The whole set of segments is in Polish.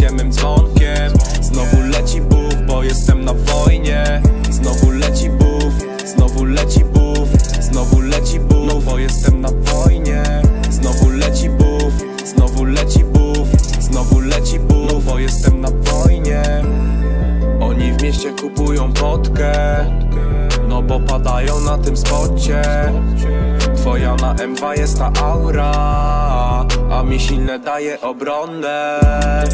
siemym dzwonkiem. Znowu leci buf, bo jestem na wojnie. Znowu leci buf, znowu leci buf Znowu leci buf, bo jestem na wojnie. Znowu leci buf, znowu leci buf Znowu leci buf, bo jestem na wojnie. Oni w mieście kupują potkę No bo padają na tym spocie moja na M2 jest ta aura A mi silne daje obronę.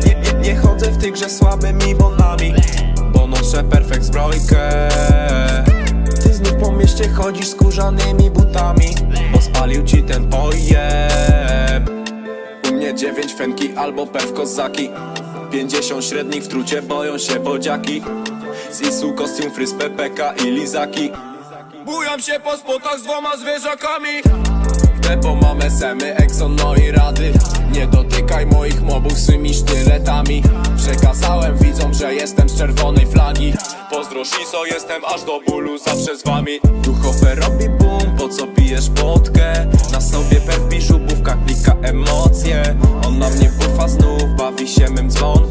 Nie, nie, nie chodzę w tej grze słabymi bondami Bo noszę perfekt zbrojkę. Ty znów po mieście chodzisz skórzanymi butami Bo spalił ci ten pojem. U mnie dziewięć fenki albo pew kozaki. 50 średnich w trucie boją się bodziaki. Z Isu kostium fryz PPK i lizaki Bujam się po spotach z dwoma zwierzakami. W depo mamy semy, Exxon, no i rady. Nie dotykaj moich mobów swymi sztyletami. Przekazałem widzom, że jestem z czerwonej flagi. Pozdro Shiso, jestem aż do bólu zawsze z wami. Duchowe robi boom, po co pijesz potkę? Na sobie perw biżubówka klika emocje. On na mnie bufa znów, bawi się mym dzwon